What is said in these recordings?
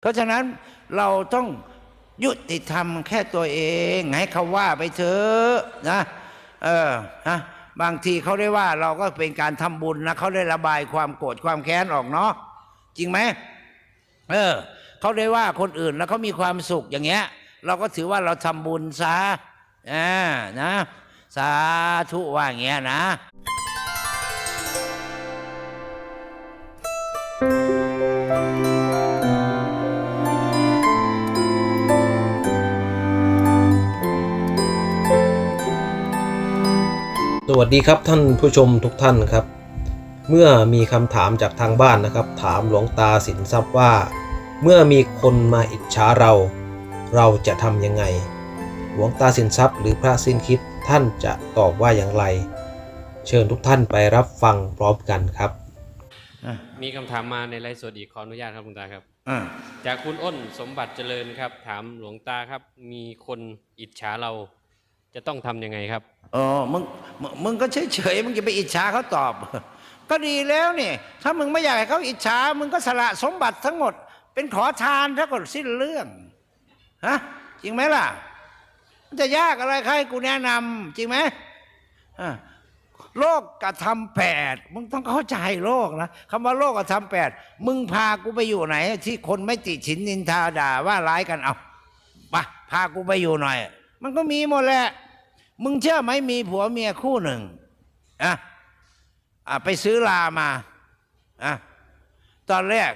เพราะฉะนั้นเราต้องยุติธรรมแค่ตัวเอง ให้เขาว่าไปเถอะนะเออนะบางทีเขาได้ว่าเราก็เป็นการทำบุญนะเขาได้ระบายความโกรธความแค้นออกเนาะจริงไหมเออเขาได้ว่าคนอื่นแล้วเขามีความสุขอย่างเงี้ย เราก็ถือว่าเราทำบุญซะอ่านะสาธุว่าอย่างเงี้ยนะ สวัสดีครับท่านผู้ชมทุกท่านครับ เมื่อมีคำถามจากทางบ้านนะครับ ถามหลวงตาสินทรัพย์ว่า เมื่อมีคนมาอิจฉาเรา เราจะทำยังไง หลวงตาสินทรัพย์หรือพระสิ้นคิดท่านจะตอบว่าอย่างไร เชิญทุกท่านไปรับฟังพร้อมกันครับ มีคำถามมาในไลฟ์สดอีกขออนุญาตครับหลวงตาครับอ่าจากคุณอ้นสมบัติเจริญครับ ถามหลวงตาครับ มีคนอิจฉาเรา จะต้องทำยังไงครับอ๋อมึงมึงก็เฉยเฉยๆมึงจะไปอิจฉาเขาตอบ ก็ดีแล้วนี่ถ้ามึงไม่อยากให้เขาอิจฉามึงก็สละสมบัติทั้งหมด เป็นขอทานถ้าก็สิ้นเรื่องฮะจริงไหมล่ะ มันจะยากอะไรใครกูแนะนำจริงไหมอะโลกกระทำแปดมึงต้องเข้าใจโลกนะคำว่าโลกกระทำแปดมึงพากูไปอยู่ไหน ที่คนไม่ติฉินนินทาด่าว่าร้ายกันเอาไปพากูไปอยู่หน่อย มันก็มีหมดแหละ มึงเชื่อไหมมีผัวเมียคู่หนึ่งอะอะไปซื้อลามาอะตอนแรก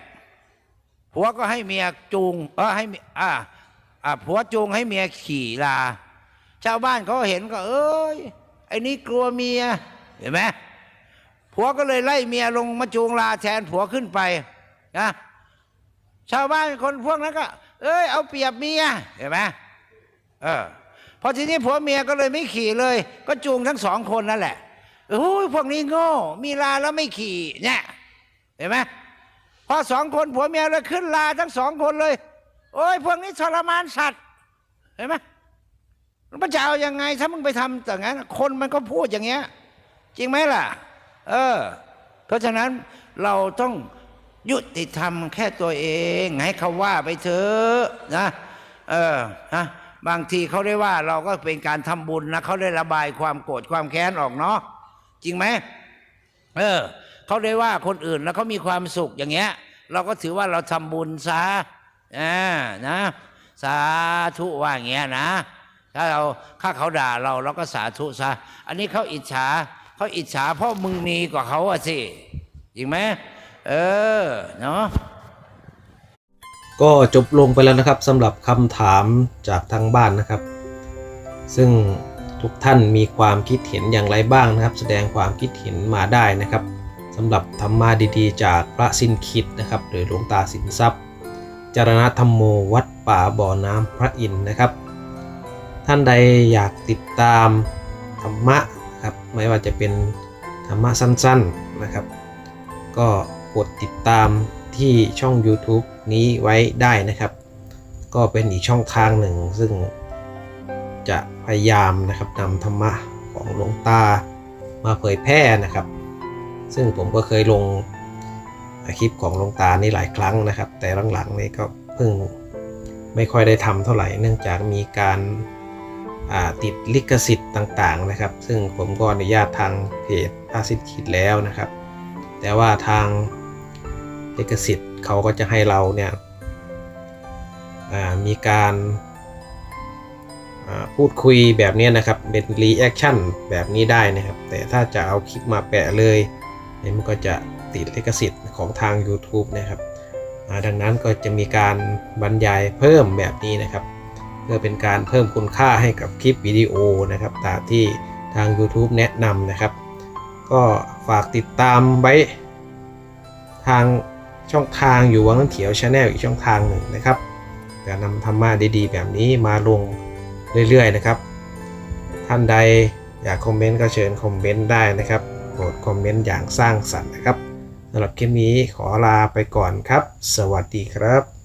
ผัวก็ให้เมียจูงเออให้อะอะผัวจูงให้เมียขี่ลา ชาวบ้านเขาเห็นก็ เอ้ยไอ้นี่กลัวเมียเห็นไหมผัวก็เลยไล่เมียลงมาจูงลาแทนผัวขึ้นไปนะชาวบ้านคนพวกนั้นก็ เอ้ยเอาเปรียบเมียเห็นไหมเออ พอทีนี้ผัวเมียก็เลยไม่ขี่เลย ก็จูงทั้งสองคนนั่นแหละโอ้ยพวกนี้โง่ มีลาแล้วไม่ขี่เนี่ยเห็นไหมพอสองคนผัวเมียเลยขึ้นลาทั้งสองคนเลย โอ้ยพวกนี้ทรมานสัตว์ เห็นไหมมันจะเอายังไง ถ้ามึงไปทำอย่งั้น คนมันก็พูดอย่างเงี้ย จริงไหมล่ะ เออ เพราะฉะนั้นเราต้องยุติธรรมแค่ตัวเอง ให้เขาว่าไปเถอะนะ เออนะ บางทีเขาได้ว่าเราก็เป็นการทำบุญนะเขาได้ระบายความโกรธความแค้นออกเนาะจริงไหมเออเขาได้ว่าคนอื่นแล้วเขามีความสุขอย่างเงี้ย เราก็ถือว่าเราทำบุญซะอ่านะสาธุว่าอย่างเงี้ยนะถ้าเราถ้าเขาด่าเราเราก็สาธุซะอันนี้เขาอิจฉาเขาอิจฉาเพราะมึงมีกว่าเขาอะสิจริงไหมเออเนาะ ก็จบลงไปแล้วนะครับสำหรับคำถามจากทางบ้านนะครับ ซึ่งทุกท่านมีความคิดเห็นอย่างไรบ้างนะครับ แสดงความคิดเห็นมาได้นะครับสำหรับธรรมะดีๆ จากพระสินคิดนะครับหรือหลวงตาสินทรัพย์ จารณธรรมโมวัดป่าบ่อน้ำพระอินทร์นะครับ ท่านใดอยากติดตามธรรมะนะครับไม่ว่าจะเป็นธรรมะสั้นๆนะครับ ก็กดติดตาม ที่ช่อง YouTube นี้ไว้ได้นะครับ ก็เป็นอีกช่องทางหนึ่ง ซึ่งจะพยายามนะครับนำธรรมะของหลวงตามาเผยแพร่นะครับ ซึ่งผมก็เคยลงคลิปของหลวงตานี่หลายครั้งนะครับ แต่หลังๆนี่ก็เพิ่งไม่ค่อยได้ทำเท่าไหร่ เนื่องจากมีการาติดลิขสิทธิ์ต่างๆนะครับ ซึ่งผมก็อนุญาตทางเพจพาสิทธิ์คิดแล้วนะครับ แต่ว่าทาง ลิขสิทธิ์เขาก็จะให้เราเนี่ยมีการพูดคุยแบบนี้นะครับ เป็นรีแอคชั่นแบบนี้ได้นะครับ แต่ถ้าจะเอาคลิปมาแปะเลยเนี่ยมันก็จะติดลิขสิทธิ์ของทาง YouTube นะครับดังนั้นก็จะมีการบรรยายเพิ่มแบบนี้นะครับ เพื่อเป็นการเพิ่มคุณค่าให้กับคลิปวิดีโอนะครับตามที่ทาง YouTube แนะนำนะครับ ก็ฝากติดตามไว้ทาง ช่องทางอยู่วังน้ำเขียวชาแนลอีกช่องทางหนึ่งนะครับจะนำธรรมะดีๆ แบบนี้มาลงเรื่อยๆนะครับ ท่านใดอยากคอมเมนต์ก็เชิญคอมเมนต์ได้นะครับโปรดคอมเมนต์อย่างสร้างสรรค์นะครับสำหรับคลิปนี้ขอลาไปก่อนครับ สวัสดีครับ